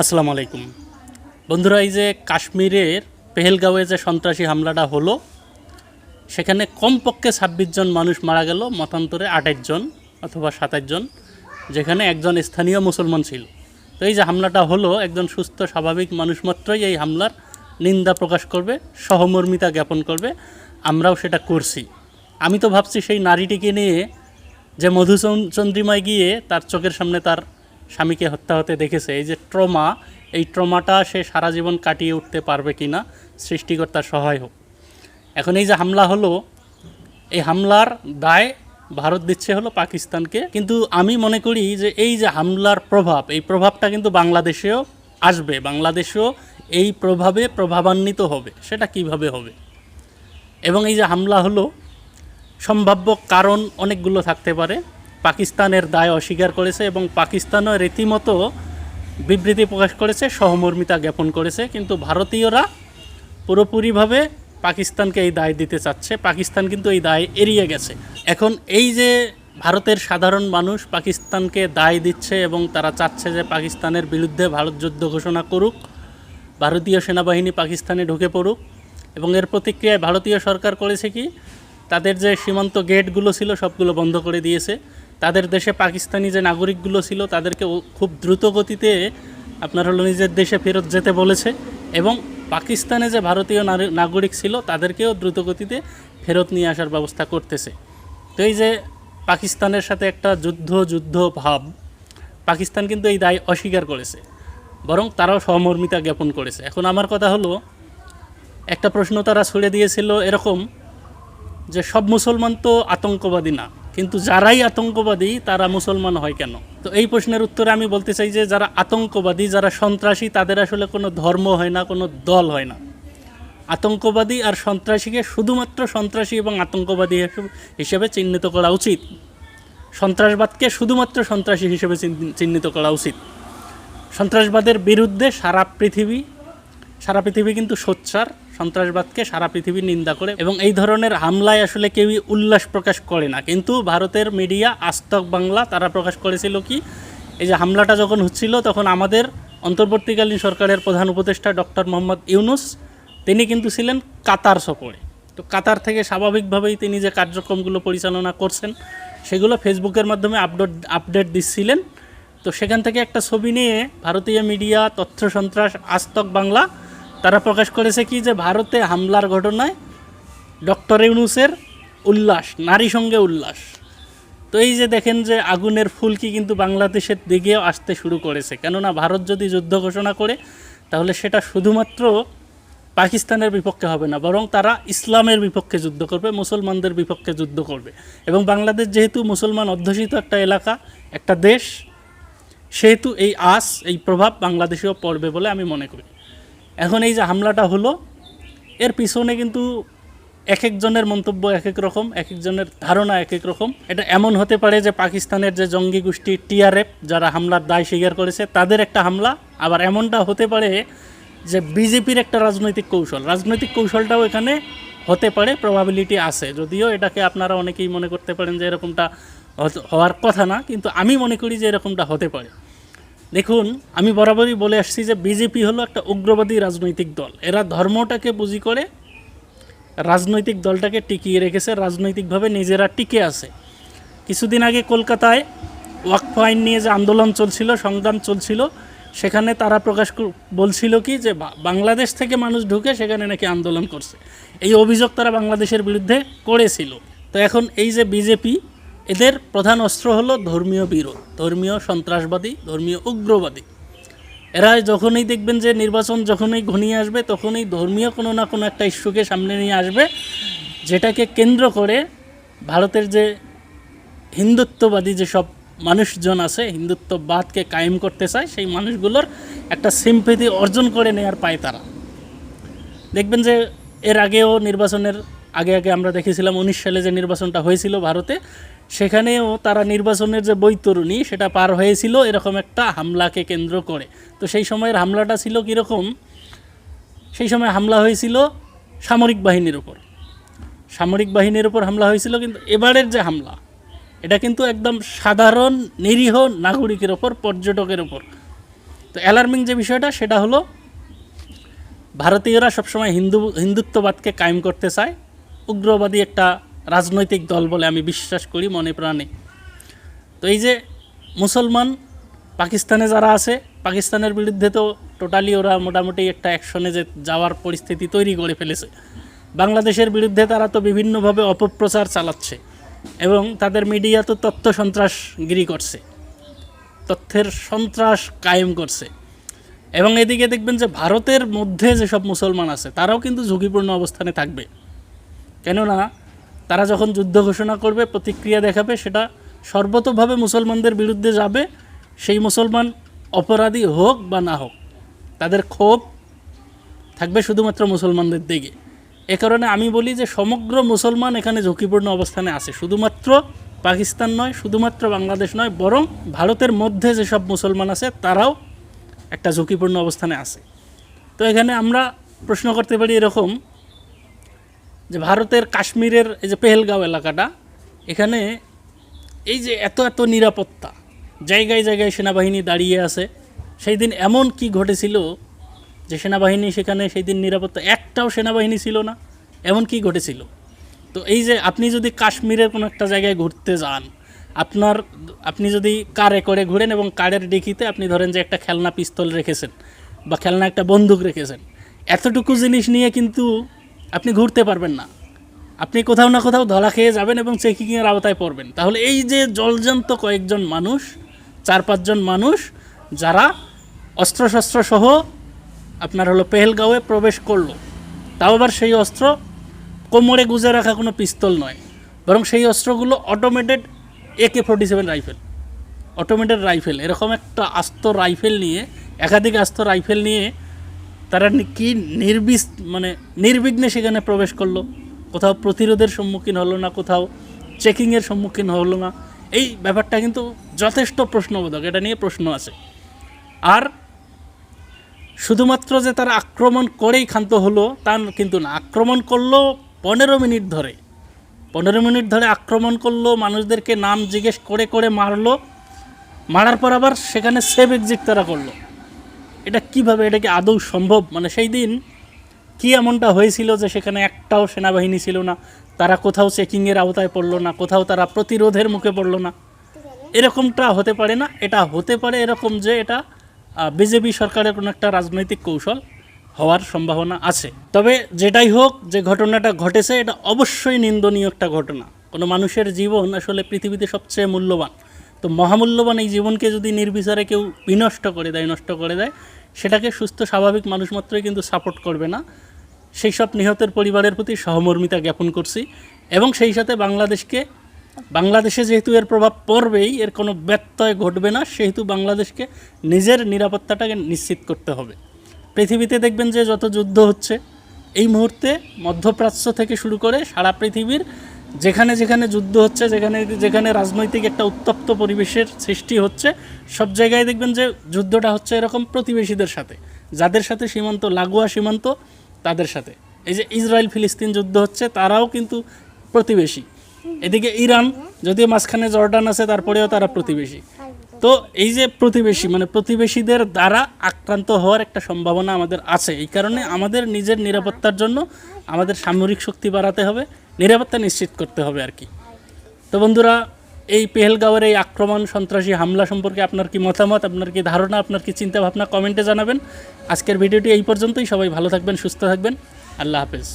আসসালামু আলাইকুম। বন্ধুরা, এই যে কাশ্মীরের পেহেলগাঁওয়ে যে সন্ত্রাসী হামলাটা হলো, সেখানে কমপক্ষে ছাব্বিশ জন মানুষ মারা গেল, মতান্তরে আঠাশ জন অথবা সাতাশ জন, যেখানে একজন স্থানীয় মুসলমান ছিল। তো এই যে হামলাটা হলো, একজন সুস্থ, স্বাভাবিক মানুষ মাত্রই এই হামলার নিন্দা প্রকাশ করবে, সহমর্মিতা জ্ঞাপন করবে, আমরাও সেটা করছি। আমি তো ভাবছি সেই নারীটিকে নিয়ে যে মধুচন্দ্রিমায় গিয়ে তার চোখের সামনে তার স্বামীকে হত্যা হতে দেখেছে। এই যে ট্রমা, এই ট্রমাটা সে সারা জীবন কাটিয়ে উঠতে পারবে কি না সৃষ্টিকর্তার সহায় হোক। এখন এই যে হামলা হলো, এই হামলার দায় ভারত দিচ্ছে হলো পাকিস্তানকে। কিন্তু আমি মনে করি যে এই যে হামলার প্রভাব, এই প্রভাবটা কিন্তু বাংলাদেশেও আসবে। বাংলাদেশেও এই প্রভাবে প্রভাবান্বিত হবে। সেটা কীভাবে হবে? এবং এই যে হামলা হলো, সম্ভাব্য কারণ অনেকগুলো থাকতে পারে। পাকিস্তানের দায় অস্বীকার করেছে এবং পাকিস্তানও রীতিমতো বিবৃতি প্রকাশ করেছে, সহমর্মিতা জ্ঞাপন করেছে, কিন্তু ভারতীয়রা পুরোপুরিভাবে পাকিস্তানকে এই দায় দিতে চাচ্ছে। পাকিস্তান কিন্তু এই দায় এড়িয়ে গেছে। এখন এই যে ভারতের সাধারণ মানুষ পাকিস্তানকে দায় দিচ্ছে এবং তারা চাচ্ছে যে পাকিস্তানের বিরুদ্ধে ভারত যুদ্ধ ঘোষণা করুক, ভারতীয় সেনাবাহিনী পাকিস্তানে ঢুকে পড়ুক এবং এর প্রতিক্রিয়ায় ভারতীয় সরকার করেছে কি, তাদের যে সীমান্ত গেটগুলো ছিল সবগুলো বন্ধ করে দিয়েছে। তাদের দেশে পাকিস্তানি যে নাগরিকগুলো ছিল, তাদেরকে খুব দ্রুত গতিতে আপনার হলো নিজের দেশে ফেরত যেতে বলেছে এবং পাকিস্তানে যে ভারতীয় নাগরিক ছিল, তাদেরকেও দ্রুত গতিতে ফেরত নিয়ে আসার ব্যবস্থা করতেছে। তো এই যে পাকিস্তানের সাথে একটা যুদ্ধ যুদ্ধ ভাব, পাকিস্তান কিন্তু এই দায় অস্বীকার করেছে, বরং তারাও সহমর্মিতা জ্ঞাপন করেছে। এখন আমার কথা হলো, একটা প্রশ্ন তারা ছুড়ে দিয়েছিল এরকম যে, সব মুসলমান তো আতঙ্কবাদী না। কিন্তু যারাই আতঙ্কবাদী, তারা মুসলমান হয় কেন? তো এই প্রশ্নের উত্তরে আমি বলতে চাই যে, যারা আতঙ্কবাদী, যারা সন্ত্রাসী, তাদের আসলে কোনো ধর্ম হয় না, কোনো দল হয় না। আতঙ্কবাদী আর সন্ত্রাসীকে শুধুমাত্র সন্ত্রাসী এবং আতঙ্কবাদী হিসেবে- চিহ্নিত করা উচিত। সন্ত্রাসবাদকে শুধুমাত্র সন্ত্রাসী হিসেবে চিহ্নিত করা উচিত। সন্ত্রাসবাদের বিরুদ্ধে সারা পৃথিবী সারা পৃথিবী কিন্তু সোচ্চার। সন্ত্রাসবাদকে সারা পৃথিবী নিন্দা করে এবং এই ধরনের হামলায় আসলে কেউই উল্লাস প্রকাশ করে না। কিন্তু ভারতের মিডিয়া, আস্তক বাংলা, তারা প্রকাশ করেছিল কি, এই যে হামলাটা যখন হচ্ছিল, তখন আমাদের অন্তর্বর্তীকালীন সরকারের প্রধান উপদেষ্টা ডক্টর মোহাম্মদ ইউনুস, তিনি কিন্তু ছিলেন কাতার সফরে। তো কাতার থেকে স্বাভাবিকভাবেই তিনি যে কার্যক্রমগুলো পরিচালনা করছেন, সেগুলো ফেসবুকের মাধ্যমে আপডেট আপডেট দিচ্ছিলেন। তো সেখান থেকে একটা ছবি নিয়ে ভারতীয় মিডিয়া, তথ্য সন্ত্রাস, আস্তক বাংলা তারা প্রকাশ করেছে কি যে ভারতে হামলার ঘটনায় ডক্টর ইউনুসের উল্লাস, নারী সঙ্গে উল্লাস। তো এই যে দেখেন যে আগুনের ফুলকি কিন্তু বাংলাদেশের দিকেও আসতে শুরু করেছে। কেননা ভারত যদি যুদ্ধ ঘোষণা করে, তাহলে সেটা শুধুমাত্র পাকিস্তানের বিপক্ষে হবে না, বরং তারা ইসলামের বিপক্ষে যুদ্ধ করবে, মুসলমানদের বিপক্ষে যুদ্ধ করবে। এবং বাংলাদেশ যেহেতু মুসলমান অধ্যুষিত একটা এলাকা, একটা দেশ, সেহেতু এই আস, এই প্রভাব বাংলাদেশেও পড়বে বলে আমি মনে করি। এখন এই যে হামলাটা হলো, এর পিছনে কিন্তু এক একজনের মন্তব্য এক এক রকম এক একজনের ধারণা এক এক রকম। এটা এমন হতে পারে যে পাকিস্তানের যে জঙ্গি গোষ্ঠী টিআরএফ, যারা হামলার দায় স্বীকার করেছে, তাদের একটা হামলা। আবার এমনটা হতে পারে যে বিজেপির একটা রাজনৈতিক কৌশল। রাজনৈতিক কৌশলটাও এখানে হতে পারে প্রবাবিলিটি আছে। যদিও এটাকে আপনারা অনেকেই মনে করতে পারেন যে এরকমটা হওয়ার কথা না, কিন্তু আমি মনে করি যে এরকমটা হতে পারে। দেখুন, আমি বরাবরই বলে আসছি যে বিজেপি হলো একটা উগ্রবাদী রাজনৈতিক দল। এরা ধর্মটাকে পুঁজি করে রাজনৈতিক দলটাকে টিকিয়ে রেখেছে, রাজনৈতিকভাবে নিজেরা টিকে আছে। কিছুদিন আগে কলকাতায় ওয়াকফ আইন নিয়ে যে আন্দোলন চলছিল, সংগ্রাম চলছিল, সেখানে তারা প্রকাশ বলছিল কি যে বাংলাদেশ থেকে মানুষ ঢুকে সেখানে নাকি আন্দোলন করছে। এই অভিযোগ তারা বাংলাদেশের বিরুদ্ধে করেছিল। তো এখন এই যে বিজেপি এদের প্রধান অস্ত্র হলো ধর্মীয় বিরোধ, ধর্মীয় সন্ত্রাসবাদী, ধর্মীয় উগ্রবাদী। এরা যখনই দেখবেন যে নির্বাচন যখনই ঘনিয়ে আসবে, তখনই ধর্মীয় কোনো না কোনো একটা ইস্যুকে সামনে নিয়ে আসবে, যেটাকে কেন্দ্র করে ভারতের যে হিন্দুত্ববাদী যেসব মানুষজন আছে, হিন্দুত্ববাদকে কায়েম করতে চায়, সেই মানুষগুলোর একটা সিম্পেথি অর্জন করে নেওয়ার পায় তারা। দেখবেন যে এর আগেও নির্বাচনের, আগে আগে আমরা দেখেছিলাম উনিশ সালে যে নির্বাচনটা হয়েছিল ভারতে সেখানেও তারা নির্বাচনের যে বৈতরণী, সেটা পার হয়েছিল এরকম একটা হামলাকে কেন্দ্র করে। তো সেই সময়ের হামলাটা ছিল কীরকম? সেই সময় হামলা হয়েছিল সামরিক বাহিনীর উপর। সামরিক বাহিনীর উপর হামলা হয়েছিল কিন্তু এবারের যে হামলা, এটা কিন্তু একদম সাধারণ, নিরীহ নাগরিকের ওপর পর্যটকের ওপর তো অ্যালার্মিং যে বিষয়টা, সেটা হলো ভারতীয়রা সবসময় হিন্দু, হিন্দুত্ববাদকে কায়েম করতে চায়। উগ্রবাদী একটা রাজনৈতিক দল বলে আমি বিশ্বাস করি মনে প্রাণে। তো এই যে মুসলমান, পাকিস্তানে যারা আছে, পাকিস্তানের বিরুদ্ধে তো টোটালি ওরা মোটামুটি একটা অ্যাকশনে যে যাওয়ার পরিস্থিতি তৈরি করে ফেলেছে। বাংলাদেশের বিরুদ্ধে তারা তো বিভিন্নভাবে অপপ্রচার চালাচ্ছে এবং তাদের মিডিয়া তো তথ্য সন্ত্রাসগিরি করছে, তথ্যের সন্ত্রাস কায়েম করছে। এবং এদিকে দেখবেন যে ভারতের মধ্যে যেসব মুসলমান আছে, তারাও কিন্তু ঝুঁকিপূর্ণ অবস্থানে থাকবে। কেননা তারা যখন যুদ্ধ ঘোষণা করবে, প্রতিক্রিয়া দেখাবে, সেটা সর্বতভাবে মুসলমানদের বিরুদ্ধে যাবে, সেই মুসলমান অপরাধী হোক বা না হোক, তাদের ক্ষোভ থাকবে শুধুমাত্র মুসলমানদের দিকে। এ কারণে আমি বলি যে সমগ্র মুসলমান এখানে ঝুঁকিপূর্ণ অবস্থানে আছে। শুধুমাত্র পাকিস্তান নয়, শুধুমাত্র বাংলাদেশ নয়, বরং ভারতের মধ্যে যেসব মুসলমান আছে, তারাও একটা ঝুঁকিপূর্ণ অবস্থানে আছে। তো এখানে আমরা প্রশ্ন করতে পারি এরকম যে ভারতের কাশ্মীরের এই যে পেহেলগাঁও এলাকাটা, এখানে এই যে এত এত নিরাপত্তা, জায়গায় জায়গায় সেনাবাহিনী দাঁড়িয়ে আছে সেই দিন এমন কি ঘটেছিল যে সেনাবাহিনী সেখানে সেই দিন নিরাপত্তা, একটাও সেনাবাহিনী ছিল না, এমন কি ঘটেছিল? তো এই যে আপনি যদি কাশ্মীরের কোনো একটা জায়গায় ঘুরতে যান, আপনার, আপনি যদি কারে করে ঘুরেন এবং কারের ডিকিতে আপনি ধরেন যে একটা খেলনা পিস্তল রেখেছেন বা খেলনা একটা বন্দুক রেখেছেন, এতটুকু জিনিস নিয়ে কিন্তু আপনি ঘুরতে পারবেন না। আপনি কোথাও না কোথাও ধরা খেয়ে যাবেন এবং চেকিংয়ের আওতায় পড়বেন। তাহলে এই যে জলজান্ত কয়েকজন মানুষ, চার পাঁচজন মানুষ, যারা অস্ত্রশস্ত্র সহ আপনার হলো পেহেলগাঁওয়ে প্রবেশ করল, তাও আবার সেই অস্ত্র কোমরে গুজে রাখা কোনো পিস্তল নয়। বরং সেই অস্ত্রগুলো automated AK forty seven rifle automated rifle এরকম একটা আস্ত রাইফেল নিয়ে, একাধিক আস্ত রাইফেল নিয়ে তারা কি নির্বিষ মানে নির্বিঘ্নে সেখানে প্রবেশ করল। কোথাও প্রতিরোধের সম্মুখীন হলো না, কোথাও চেকিংয়ের সম্মুখীন হলো না। এই ব্যাপারটা কিন্তু যথেষ্ট প্রশ্নবোধক, এটা নিয়ে প্রশ্ন আছে। আর শুধুমাত্র যে তারা আক্রমণ করেই ক্ষান্ত হলো, তা কিন্তু না। আক্রমণ করল পনেরো মিনিট ধরে। পনেরো মিনিট ধরে আক্রমণ করল, মানুষদেরকে নাম জিজ্ঞেস করে করে মারলো। মারার পর আবার সেখানে সেভ এক্সিট তারা করল। এটা কীভাবে এটা কি আদৌ সম্ভব? মানে সেই দিন কি এমনটা হয়েছিল যে সেখানে একটাও সেনাবাহিনী ছিল না? তারা কোথাও চেকিংয়ের আওতায় পড়ল না, কোথাও তারা প্রতিরোধের মুখে পড়ল না? এরকমটা হতে পারে না? এটা হতে পারে এরকম যে এটা বিজেপি সরকারের কোনো একটা রাজনৈতিক কৌশল হওয়ার সম্ভাবনা আছে। তবে যেটাই হোক, যে ঘটনাটা ঘটেছে, এটা অবশ্যই নিন্দনীয় একটা ঘটনা। কোনো মানুষের জীবন আসলে পৃথিবীতে সবচেয়ে মূল্যবান। তো মহামূল্যবান এই জীবনকে যদি নির্বিচারে কেউ বিনষ্ট করে দেয়, নষ্ট করে দেয় সেটাকে সুস্থ, স্বাভাবিক মানুষ মাত্রই কিন্তু সাপোর্ট করবে না। সেই সব নিহতের পরিবারের প্রতি সহমর্মিতা জ্ঞাপন করছি এবং সেই সাথে বাংলাদেশকে, বাংলাদেশে যেহেতু এর প্রভাব পড়বেই, এর কোনো ব্যত্যয় ঘটবে না, সেহেতু বাংলাদেশকে নিজের নিরাপত্তাটাকে নিশ্চিত করতে হবে। পৃথিবীতে দেখবেন যে যত যুদ্ধ হচ্ছে, এই মুহূর্তে মধ্যপ্রাচ্য থেকে শুরু করে সারা পৃথিবীর যেখানে যেখানে যুদ্ধ হচ্ছে, যেখানে যেখানে রাজনৈতিক একটা উত্তপ্ত পরিবেশের সৃষ্টি হচ্ছে, সব জায়গায় দেখবেন যে যুদ্ধটা হচ্ছে এরকম প্রতিবেশীদের সাথে। যাদের সাথে সীমান্ত, লাগোয়া সীমান্ত, তাদের সাথে। এই যে ইসরায়েল ফিলিস্তিন যুদ্ধ হচ্ছে, তারাও কিন্তু প্রতিবেশী। এদিকে ইরান, যদিও মাঝখানে জর্ডান আছে, তারপরেও তারা প্রতিবেশী। তো এই যে প্রতিবেশী মানে প্রতিবেশীদের দ্বারা আক্রান্ত হওয়ার একটা সম্ভাবনা আমাদের আছে। এই কারণে আমাদের নিজের নিরাপত্তার জন্য আমাদের সামরিক শক্তি বাড়াতে হবে। নিরাপত্তা নিশ্চিত করতে হবে আর কি। তো বন্ধুরা, এই পেহেলগাঁওয়ের এই আক্রমণ, সন্ত্রাসী হামলা সম্পর্কে আপনার কি মতামত, আপনার কি ধারণা, আপনার কি চিন্তাভাবনা কমেন্টে জানাবেন। আজকের ভিডিওটি এই পর্যন্তই। সবাই ভালো থাকবেন, সুস্থ থাকবেন। আল্লাহ হাফেজ।